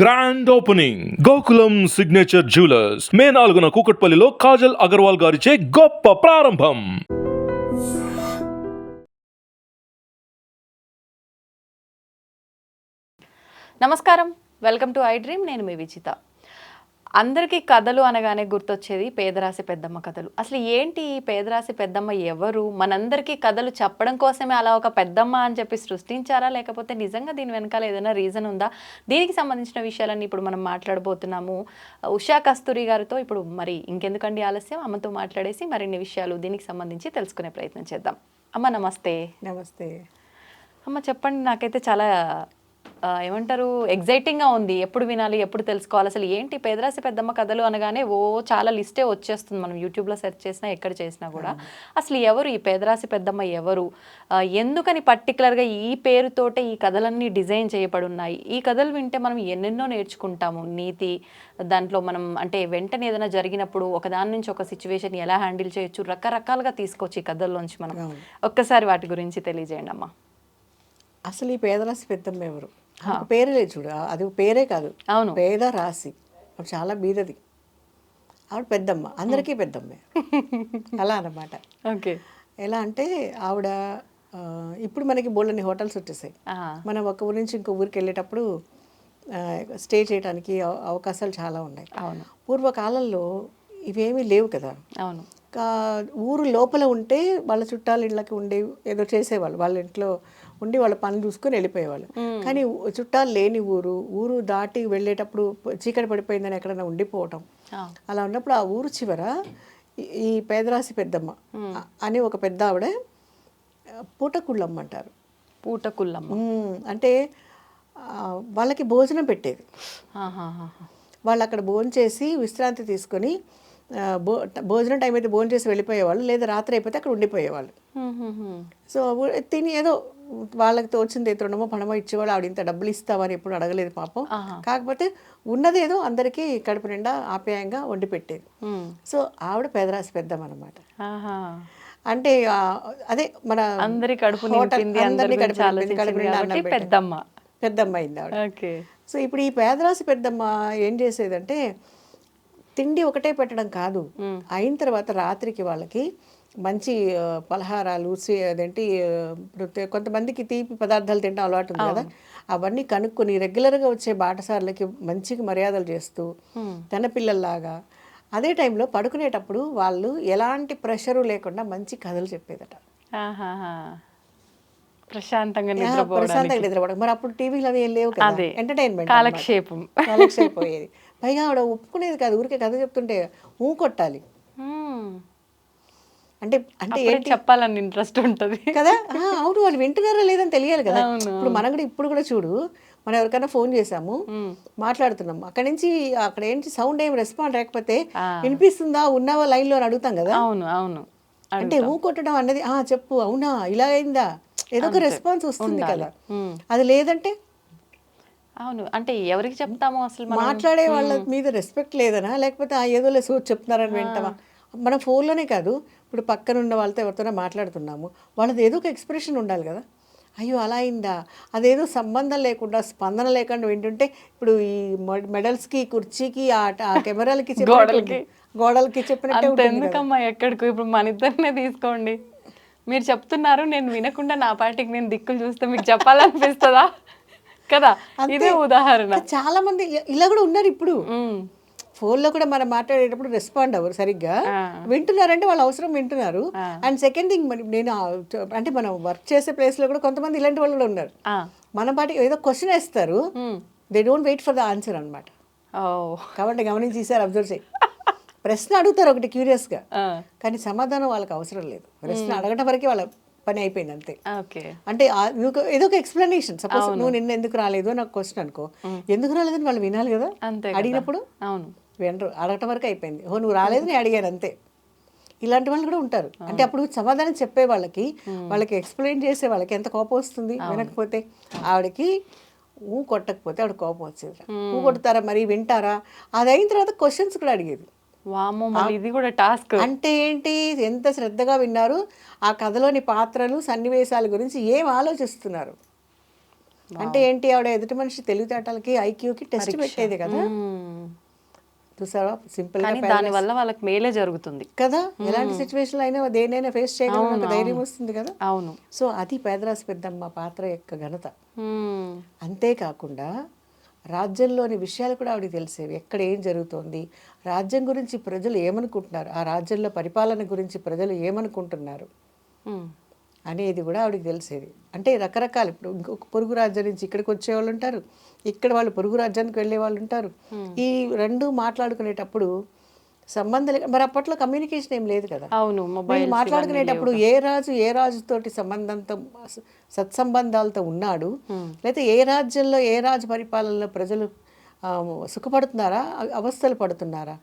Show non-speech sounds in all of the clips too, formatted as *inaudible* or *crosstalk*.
Grand opening Gokulam signature jewellers May నాలుగున కూకట్పల్లిలో కాజల్ అగర్వాల్ గారిచే గొప్ప ప్రారంభం. నమస్కారం. Welcome to I Dream. నేను మీ విజిత. అందరికీ కథలు అనగానే గుర్తొచ్చేది పేదరాశి పెద్దమ్మ కథలు. అసలు ఏంటి ఈ పేదరాశి పెద్దమ్మ ఎవరు? మనందరికీ కథలు చెప్పడం కోసమే అలా ఒక పెద్దమ్మ అని చెప్పి సృష్టించారా? లేకపోతే నిజంగా దీని వెనకాల ఏదైనా రీజన్ ఉందా? దీనికి సంబంధించిన విషయాలన్నీ ఇప్పుడు మనం మాట్లాడబోతున్నాము. ఉషా కస్తూరి గారితో ఇప్పుడు మరి ఇంకెందుకండి ఆలస్యం? అమ్మతో మాట్లాడేసి మరిన్ని విషయాలు దీనికి సంబంధించి తెలుసుకునే ప్రయత్నం చేద్దాం. అమ్మ నమస్తే. నమస్తే. అమ్మ చెప్పండి. నాకైతే చాలా ఏమంటారు ఎగ్జైటింగ్గా ఉంది. ఎప్పుడు వినాలి ఎప్పుడు తెలుసుకోవాలి. అసలు ఏంటి పేదరాశి పెద్దమ్మ కథలు అనగానే ఓ చాలా లిస్టే వచ్చేస్తుంది. మనం యూట్యూబ్లో సెర్చ్ చేసినా ఎక్కడ చేసినా కూడా. అసలు ఎవరు ఈ పేదరాశి పెద్దమ్మ ఎవరు? ఎందుకని పర్టికులర్గా ఈ పేరుతోటే ఈ కథలన్నీ డిజైన్ చేయబడి ఉన్నాయి? ఈ కథలు వింటే మనం ఎన్నెన్నో నేర్చుకుంటాము. నీతి దాంట్లో మనం అంటే వెంటనే ఏదైనా జరిగినప్పుడు ఒకదాని నుంచి ఒక సిచ్యువేషన్ ఎలా హ్యాండిల్ చేయొచ్చు? రకరకాలుగా తీసుకోవచ్చు ఈ కథల్లోంచి మనం ఒక్కసారి వాటి గురించి తెలియజేయండి అమ్మా అసలు ఈ పేదరాశి పెద్దమ్మ ఎవరు? ఒక పేరే లేదు చూడు అది పేరే కాదు. అవును. పేద రాశి. ఆవిడ చాలా బీదది. ఆవిడ పెద్దమ్మ. అందరికీ పెద్దమ్మే. అలా అన్నమాట. ఓకే. ఎలా అంటే ఆవిడ ఇప్పుడు మనకి బోళ్ళని హోటల్స్ వచ్చేసాయి. మనం ఒక ఊరి నుంచి ఇంకో ఊరికి వెళ్ళేటప్పుడు స్టే చేయడానికి అవ- అవకాశాలు చాలా ఉన్నాయి. అవును. పూర్వకాలంలో ఇవేమీ లేవు కదా. అవును. కా- ఊరు లోపల ఉంటే వాళ్ళ చుట్టాల ఇళ్ళకి ఉండి ఏదో చేసేవాళ్ళు. వాళ్ళ ఇంట్లో ఉండి వాళ్ళ పనులు చూసుకొని వెళ్ళిపోయేవాళ్ళు. కానీ చుట్టాలు లేని ఊరు ఊరు దాటి వెళ్ళేటప్పుడు చీకటి పడిపోయిందని ఎక్కడైనా ఉండిపోవటం. అలా ఉన్నప్పుడు ఆ ఊరు చివర ఈ- పేదరాశి పెద్దమ్మ అని ఒక పెద్ద ఆవిడ పూటకుళ్ళమ్మ అంటారు. పూటకుల్లమ్మ ఉమ్, అంటే వాళ్ళకి భోజనం పెట్టేది. వాళ్ళు అక్కడ భోజనం చేసి విశ్రాంతి తీసుకొని భో భోజనం టైం అయితే భోజనం చేసి వెళ్ళిపోయేవాళ్ళు లేదా రాత్రి అయిపోతే అక్కడ ఉండిపోయేవాళ్ళు. సో తిని ఏదో వాళ్ళకి తోచింది తృణమో పణమో ఇచ్చేవాళ్ళు ఆవిడ ఇంత డబ్బులు ఇస్తావని ఎప్పుడు అడగలేదు పాపం కాకపోతే ఉన్నది ఏదో అందరికీ కడుపు నిండా ఆప్యాయంగా వండి పెట్టేది. సో ఆవిడ పేదరాశి పెద్దమ్మ అనమాట. అంటే అదే మన అందరి కడుపు అందరినీ కడుపు. పెద్దమ్మ. పెద్దమ్మ అయింది ఆవిడ సో ఇప్పుడు ఈ పేదరాశి పెద్దమ్మ ఏం చేసేదంటే తిండి ఒకటే పెట్టడం కాదు అయిన తర్వాత రాత్రికి వాళ్ళకి మంచి పలహారాలు అదేంటి కొంతమందికి తీపి పదార్థాలు తినడం అలవాటు ఉంది కదా. అవన్నీ కనుక్కొని రెగ్యులర్గా వచ్చే బాటసార్లకి మంచిగా మర్యాదలు చేస్తూ తన పిల్లల్లాగా అదే టైంలో పడుకునేటప్పుడు వాళ్ళు ఎలాంటి ప్రెషరు లేకుండా మంచి కథలు చెప్పేదట. ప్రశాంతంగా ప్రశాంతంగా నిద్రపోవడం. మరి అప్పుడు టీవీలు అవి ఏం లేవు కదా. ఎంటర్టైన్మెంట్ కాలక్షేపం. పైగా ఆవిడ ఒప్పుకునేది కాదు. ఊరికే కథ చెప్తుంటే ఊ కొట్టాలి. అంటే అంటే ఏంటి? చెప్పాలని ఇంట్రెస్ట్ ఉంటది. కదా? అవును వాళ్ళు వింటున్నారా లేదని తెలియాలి కదా. ఇప్పుడు మనం కూడా ఇప్పుడు కూడా చూడు మనం ఎవరికైనా ఫోన్ చేసాము మాట్లాడుతున్నాం అక్కడి నుంచి అక్కడ ఏంటి సౌండ్ ఏం రెస్పాండ్ లేకపోతే వినిపిస్తుందా ఉన్నావా లైన్లో అని అడుగుతాం కదా? అవును అవును. అంటే ఊ కొట్టడం అన్నది ఆ చెప్పు అవునా? ఇలా అయిందా? ఏదో ఒక రెస్పాన్స్ వస్తుంది కదా. అది లేదంటే? అవును అంటే ఎవరికి చెప్తాము అసలు మాట్లాడే వాళ్ళ మీద రెస్పెక్ట్ లేదనా? లేకపోతే ఆ ఏదోలే సో చెప్తున్నారని వింటామా మన ఫోన్లోనే కాదు ఇప్పుడు పక్కన ఉన్న వాళ్ళతో ఎవరితోనో మాట్లాడుతున్నాము. వాళ్ళది ఏదో ఒక ఎక్స్ప్రెషన్ ఉండాలి కదా. అయ్యో అలా అయిందా? అదేదో సంబంధం లేకుండా స్పందన లేకుండా వింటుంటే ఇప్పుడు ఈ మె- మెడల్స్కి కుర్చీకి ఆ కెమెరాలకి చెప్పినట్టు గోడలకి. చెప్పినట్టే. ఎందుకమ్మా ఎక్కడికి? ఇప్పుడు మన ఇద్దరినే తీసుకోండి. మీరు చెప్తున్నారు నేను వినకుండా నా పాటికి నేను దిక్కులు చూస్తే మీకు చెప్పాలనిపిస్తుందా? కదా ఇదే ఉదాహరణ. చాలా మంది ఇలా కూడా ఉన్నారు ఇప్పుడు. ఫోన్లో కూడా మనం మాట్లాడేటప్పుడు రెస్పాండ్ అవ్వరు సరిగ్గా. వింటున్నారంటే వాళ్ళ అవసరం వింటున్నారు. అండ్ సెకండ్ థింగ్ మరి నేను అంటే మనం వర్క్ చేసే ప్లేస్లో కూడా కొంతమంది ఇలాంటి వాళ్ళు కూడా ఉన్నారు. మన పాటి ఏదో క్వశ్చన్ వేస్తారు. They don't wait for the answer అనమాట కాబట్టి గమనించి ఈసారి అబ్జర్వ్ చేయి. ప్రశ్న అడుగుతారు ఒకటి క్యూరియస్గా ఆ. కానీ సమాధానం వాళ్ళకి అవసరం లేదు. ప్రశ్న అడగటం వరకే వాళ్ళ పని అయిపోయింది అంతే. అంటే ఏదో ఒక ఎక్స్ప్లెనేషన్ సపోజ్ నువ్వు నిన్న ఎందుకు రాలేదు నాకు క్వశ్చన్ అనుకో. ఎందుకు రాలేదని వాళ్ళు వినాలి కదా. అడిగినప్పుడు అవును. వినరు. అడగటం వరకు అయిపోయింది. ఓ నువ్వు రాలేదు నేను అడిగాను అంతే. ఇలాంటి వాళ్ళు కూడా ఉంటారు. అంటే అప్పుడు సమాధానం చెప్పే వాళ్ళకి వాళ్ళకి ఎక్స్ప్లెయిన్ చేసే వాళ్ళకి ఎంత కోపం వస్తుంది? వినకపోతే ఆవిడకి ఊ కొట్టకపోతే ఆవిడ కోపం వచ్చేది ఊ కొడతారా మరి? వింటారా? అది అయిన తర్వాత క్వశ్చన్స్ కూడా అడిగేది. ఇది కూడా టాస్క్. అంటే ఏంటి? ఎంత శ్రద్ధగా విన్నారు? ఆ కథలోని పాత్రలు సన్నివేశాల గురించి ఏం ఆలోచిస్తున్నారు? అంటే ఏంటి? ఆవిడ ఎదుటి మనిషి తెలివితేటలకి ఐక్యూకి టెస్ట్ పెట్టేది కదా. చూసావా? సింపుల్ దాని వల్ల వాళ్ళకి మేలే జరుగుతుంది. కదా? ఎలాంటి సిచ్యువేషన్ అయినా దేనైనా ఫేస్ చేయగలిగిన ధైర్యం వస్తుంది కదా? అవును. సో అది పేదరాశి పెద్దమ్మ పాత్ర యొక్క ఘనత. అంతేకాకుండా రాజ్యంలోని విషయాలు కూడా ఆవిడకి తెలిసేవి. ఎక్కడ ఏం జరుగుతోంది? రాజ్యం గురించి ప్రజలు ఏమనుకుంటున్నారు? ఆ రాజ్యంలో పరిపాలన గురించి ప్రజలు ఏమనుకుంటున్నారు. అనేది కూడా ఆవిడకి తెలిసేది. అంటే రకరకాల. ఇప్పుడు ఇంకొక పొరుగు రాజ్యం నుంచి ఇక్కడికి వచ్చేవాళ్ళు ఉంటారు. ఇక్కడ వాళ్ళు పొరుగు రాజ్యానికి వెళ్ళే వాళ్ళు ఉంటారు. ఈ రెండు మాట్లాడుకునేటప్పుడు సంబంధం లే- మరి అప్పట్లో కమ్యూనికేషన్ ఏం లేదు కదా. అవును మొబైల్ మాట్లాడుకునేటప్పుడు ఏ రాజు ఏ రాజుతోటి సంబంధంతో సత్సంబంధాలతో ఉన్నాడు? లేకపోతే ఏ రాజ్యంలో ఏ రాజు పరిపాలనలో ప్రజలు సుఖపడుతున్నారా? అవస్థలు పడుతున్నారా?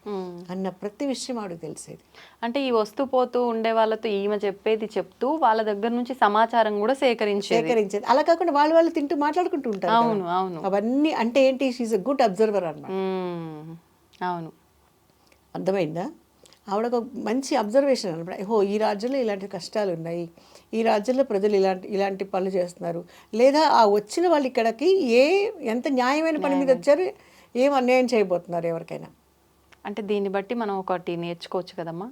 అన్న ప్రతి విషయం ఆవిడకి తెలిసేది. అంటే ఈ వస్తూ పోతూ ఉండే వాళ్ళతో ఈమె చెప్పేది చెప్తూ వాళ్ళ దగ్గర నుంచి సమాచారం కూడా సేకరించేది. సేకరించేది. అలా కాకుండా వాళ్ళు వాళ్ళు తింటూ మాట్లాడుకుంటూ ఉంటారు. అవును అవును. అవన్నీ అంటే ఏంటి? షీఈ్ అ గుడ్ అబ్జర్వర్ అన్నమాట. మ్మ్. అవును. అర్థమైందా? ఆవిడ ఒక మంచి అబ్జర్వేషన్ అనమాట ఓహో ఈ రాజ్యంలో ఇలాంటి కష్టాలు ఉన్నాయి ఈ రాజ్యంలో ప్రజలు ఇలాంటి ఇలాంటి పనులు చేస్తున్నారు. లేదా ఆ వచ్చిన వాళ్ళు ఇక్కడికి ఏ ఎంత న్యాయమైన పని మీద వచ్చారు ఏం అన్యాయం చేయబోతున్నారు ఎవరికైనా? అంటే దీన్ని బట్టి మనం ఒకటి నేర్చుకోవచ్చు కదమ్మా.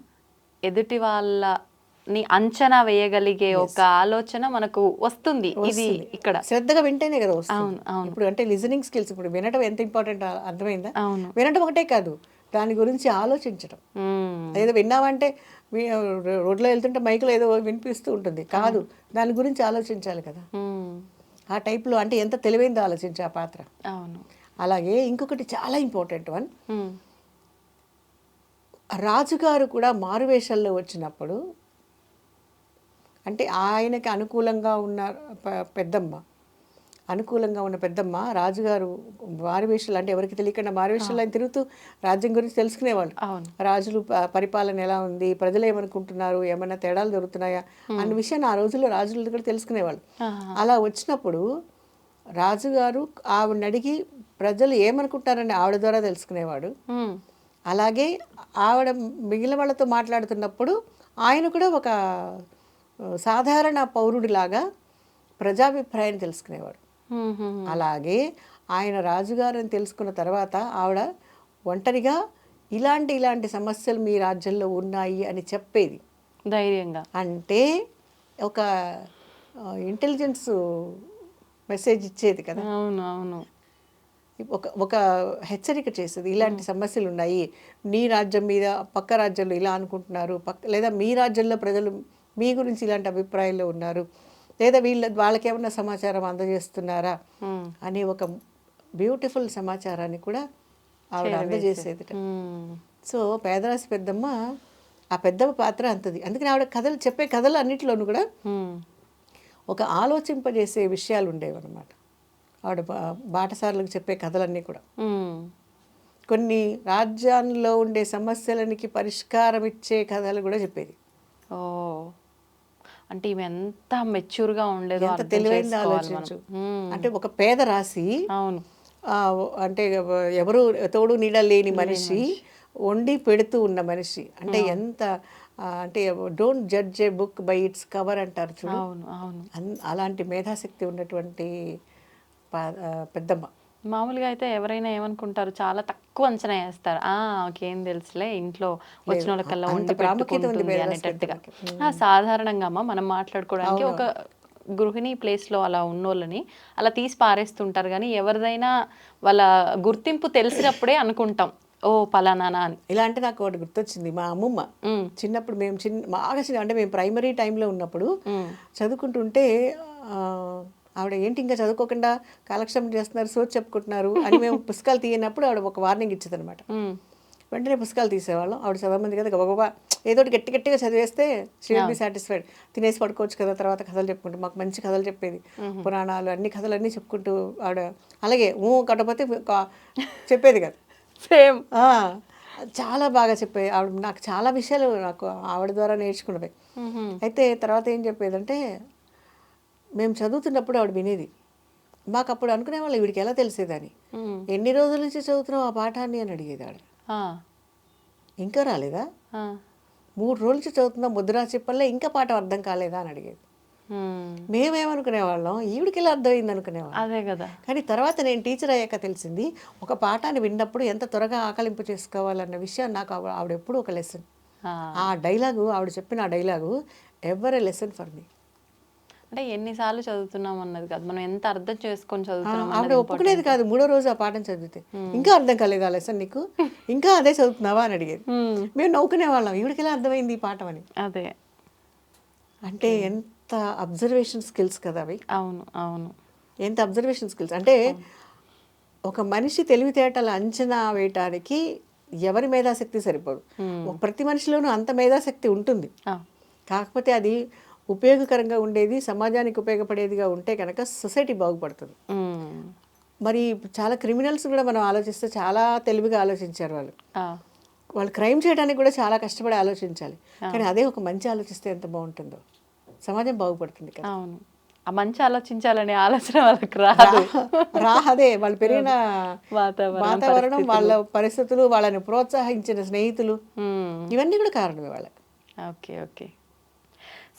ఎదుటి వాళ్ళని అంచనా వేయగలిగే ఒక ఆలోచన మనకు వస్తుంది. ఇది ఇక్కడ. శ్రద్ధగా వింటేనే కదా వస్తుంది. అవును, అవును. ఇప్పుడు అంటే లిజనింగ్ స్కిల్స్ ఇప్పుడు వినడం ఎంత ఇంపార్టెంట్ అర్థమైందా? అవును. వినడం ఒకటే కాదు. దాని గురించి ఆలోచించడం. ఏదో విన్నామంటే రోడ్లో వెళ్తుంటే మైకులో ఏదో వినిపిస్తూ ఉంటుంది. కాదు దాని గురించి ఆలోచించాలి కదా. ఆ టైప్లో అంటే ఎంత తెలివైందో ఆలోచించే ఆ పాత్ర. అవును. అలాగే ఇంకొకటి చాలా ఇంపార్టెంట్ వన్. రాజుగారు కూడా మారువేషాల్లో వచ్చినప్పుడు అంటే ఆయనకి అనుకూలంగా ఉన్న పెద్దమ్మ అనుకూలంగా ఉన్న పెద్దమ్మ రాజుగారు మారువేషాలు అంటే ఎవరికి తెలియకుండా మారువేషాలు ఆయన తిరుగుతూ రాజ్యం గురించి తెలుసుకునేవాళ్ళు అవును రాజులు పరిపాలన ఎలా ఉంది ప్రజలు ఏమనుకుంటున్నారు ఏమైనా తేడాలు దొరుకుతున్నాయా అన్న విషయాన్ని ఆ రోజుల్లో రాజుల దగ్గర తెలుసుకునేవాళ్ళు. అలా వచ్చినప్పుడు రాజుగారు ఆవిడని అడిగి ప్రజలు ఏమనుకుంటారని ఆవిడ ద్వారా తెలుసుకునేవాడు. అలాగే ఆవిడ మిగిలిన వాళ్ళతో మాట్లాడుతున్నప్పుడు ఆయన కూడా ఒక సాధారణ పౌరుడిలాగా ప్రజాభిప్రాయాన్ని తెలుసుకునేవాడు. అలాగే ఆయన రాజుగారని తెలుసుకున్న తర్వాత ఆవిడ ఒంటరిగా ఇలాంటి ఇలాంటి సమస్యలు మీ రాజ్యంలో ఉన్నాయి అని చెప్పేది. ధైర్యంగా. అంటే ఒక ఇంటెలిజెన్స్ మెసేజ్ ఇచ్చేది కదా. అవును అవును. ఒక ఒక హెచ్చరిక చేసేది ఇలాంటి సమస్యలు ఉన్నాయి. నీ రాజ్యం మీద పక్క రాజ్యంలో ఇలా అనుకుంటున్నారు పక్క లేదా మీ రాజ్యంలో ప్రజలు మీ గురించి ఇలాంటి అభిప్రాయంలో ఉన్నారు. లేదా వీళ్ళ వాళ్ళకి ఏమన్నా సమాచారం అందజేస్తున్నారా. అనే ఒక బ్యూటిఫుల్ సమాచారాన్ని కూడా ఆవిడ అందజేసేది. సో పేదరాశి పెద్దమ్మ ఆ పెద్దమ్మ పాత్ర అంతది అందుకని ఆవిడ కథలు చెప్పే కథలు అన్నిటిలోనూ కూడా. ఒక ఆలోచింపజేసే విషయాలు ఉండేవి అనమాట ఆవిడ బా- బాటసారులకు చెప్పే కథలన్నీ కూడా. కొన్ని రాజ్యాల్లో ఉండే సమస్యలనికి పరిష్కారం ఇచ్చే కథలు కూడా చెప్పేది ఓ అంటే ఈమె ఎంత మెచ్యూర్గా ఉండేదో ఎంత అర్థం తెలివైంది ఆలోచించు. అంటే ఒక పేద రాసి అవును. అంటే ఎవరు తోడు నీడ లేని మనిషి వండి పెడుతూ ఉన్న మనిషి. అంటే ఎంత అంటే don't judge a book by its cover అంటారు చూడు. అవును అలాంటి మేధాశక్తి ఉన్నటువంటి పెద్దమ్మ. మామూలుగా అయితే ఎవరైనా ఏమనుకుంటారు చాలా తక్కువ అంచనా వేస్తారు. ఆ ఓకేం తెలుసులే ఇంట్లో వచ్చిన వాళ్ళకల్లా వండి ప్రాముఖ్యత పెట్టుకుంటుంది అనేటట్టుగా. సాధారణంగా అమ్మ మనం మాట్లాడుకోవడానికి ఒక గృహిణి place లో అలా ఉన్నోళ్ళని అలా తీసి పారేస్తుంటారు. కానీ ఎవరిదైనా వాళ్ళ గుర్తింపు తెలిసినప్పుడే అనుకుంటాం ఓ పలానా అని. ఇలా అంటే నాకు ఒకటి గుర్తొచ్చింది మా అమ్మమ్మ. చిన్నప్పుడు మేము చిన్న బాగా చిన్న అంటే మేము ప్రైమరీ టైంలో ఉన్నప్పుడు చదువుకుంటుంటే ఆవిడ ఏంటి ఇంకా చదువుకోకుండా కాలక్షేపం చేస్తున్నారు సోచి చెప్పుకుంటున్నారు అని మేము *laughs* పుస్తకాలు తీయనప్పుడు ఆవిడ ఒక వార్నింగ్ ఇచ్చేది అనమాట ఉమ్. వెంటనే పుస్తకాలు తీసేవాళ్ళం. ఆవిడ చదవమంది కదా గబగబా ఏదో గట్టి గట్టిగా చదివేస్తే షీ విల్ బి సాటిస్ఫైడ్ తినేసి పడుకోవచ్చు కదా తర్వాత కథలు చెప్పుకుంటూ మాకు మంచి కథలు చెప్పేది. పురాణాలు అన్ని కథలు అన్నీ చెప్పుకుంటూ ఆవిడ అలాగే ఊ కట్టపోతే చెప్పేది కదా. సేమ్ చాలా బాగా చెప్పేది. ఆవిడ నాకు చాలా విషయాలు నాకు ఆవిడ ద్వారా నేర్చుకున్నవి. అయితే తర్వాత ఏం చెప్పేదంటే మేము చదువుతున్నప్పుడు ఆవిడ వినేది. మాకు అప్పుడు అనుకునేవాళ్ళు వీడికి ఎలా తెలిసేదని. ఎన్ని రోజుల నుంచి చదువుతున్నావు ఆ పాఠాన్ని అని అడిగేది ఆవిడ. ఇంకా రాలేదా? మూడు రోజుల నుంచి చదువుతున్నా ముద్రా చెప్పలే ఇంకా పాఠం అర్థం కాలేదా అని అడిగేది. మ్మ్. మేమేమనుకునే వాళ్ళం ఈవిడికి ఇలా అర్థమైంది అనుకునేవాళ్ళం అదే కదా. కానీ తర్వాత నేను టీచర్ అయ్యాక తెలిసింది ఒక పాఠాన్ని విన్నప్పుడు ఎంత త్వరగా ఆకలింపు చేసుకోవాలన్న విషయం నాకు ఆవిడ ఆవిడ ఎప్పుడు ఒక లెసన్ ఆ. ఆ డైలాగు ఆవిడ చెప్పిన ఆ dialogue ever a lesson for me అంటే ఎన్నిసార్లు చదువుతున్నాం అన్నది కాదు. మనం ఎంత అర్థం చేసుకొని చదువుతున్నాం ఆవిడ ఒప్పుకునేది కాదు. మూడో రోజు ఆ పాఠం చదివితే. ఇంకా అర్థం కాలేదు ఆ లెసన్ నీకు? *laughs* ఇంకా అదే చదువుతున్నావా అని అడిగేది. మ్మ్. నవ్వుకునే వాళ్ళం. ఈవిడికి ఎలా అర్థమైంది ఈ పాఠం అని? అదే. అంటే ఎంత అబ్జర్వేషన్ స్కిల్స్ కదా అవి? అవును అవును. ఎంత అబ్జర్వేషన్ స్కిల్స్ అంటే ఒక మనిషి తెలివితేటల అంచనా వేయటానికి ఎవరి మేధాశక్తి సరిపోదు. ప్రతి మనిషిలోనూ అంత మేధాశక్తి ఉంటుంది. కాకపోతే అది ఉపయోగకరంగా ఉండేది సమాజానికి ఉపయోగపడేదిగా ఉంటే కనుక సొసైటీ బాగుపడుతుంది. మరి చాలా క్రిమినల్స్ కూడా మనం ఆలోచిస్తే చాలా తెలివిగా ఆలోచించారు వాళ్ళు. వాళ్ళు క్రైమ్ చేయడానికి కూడా చాలా కష్టపడి ఆలోచించాలి. కానీ అదే ఒక మంచి ఆలోచిస్తే ఎంత బాగుంటుందో. సమాజం బాగుపడుతుంది కదా. అవును. ఆ మంచి ఆలోచించాలనే ఆలోచన వాళ్ళకి రాదు. రా అదే వాళ్ళు పెరిగిన వాతావరణం, వాతావరణం వాళ్ళ పరిస్థితులు. వాళ్ళని ప్రోత్సహించిన స్నేహితులు. ఇవన్నీ కూడా కారణమే వాళ్ళకి. Okay okay.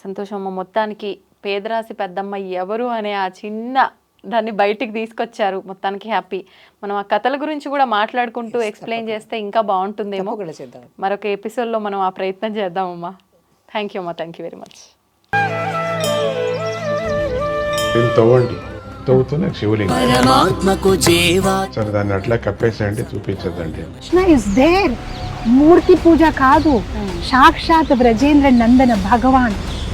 సంతోషమ్మ మొత్తానికి పేదరాశి పెద్దమ్మ ఎవరు అనే ఆ చిన్న దాన్ని బయటికి తీసుకొచ్చారు. మొత్తానికి హ్యాపీ. మనం ఆ కథల గురించి కూడా మాట్లాడుకుంటూ ఎక్స్ప్లెయిన్ చేస్తే ఇంకా బాగుంటుందేమో. మరొక ఎపిసోడ్లో మనం ఆ ప్రయత్నం చేద్దామమ్మా థ్యాంక్ యూ అమ్మా. థ్యాంక్ యూ వెరీ మచ్ దీన్ని తవ్వండి. తవ్వుతూనే శివలింగం. పరమాత్మకు జీవా. సరే దాన్ని అట్లా కప్పేసేయండి చూపించదండి కృష్ణ ఇస్ దేర్ మూర్తి పూజ కాదు. సాక్షాత్ బ్రజేంద్ర నందన భగవాన్.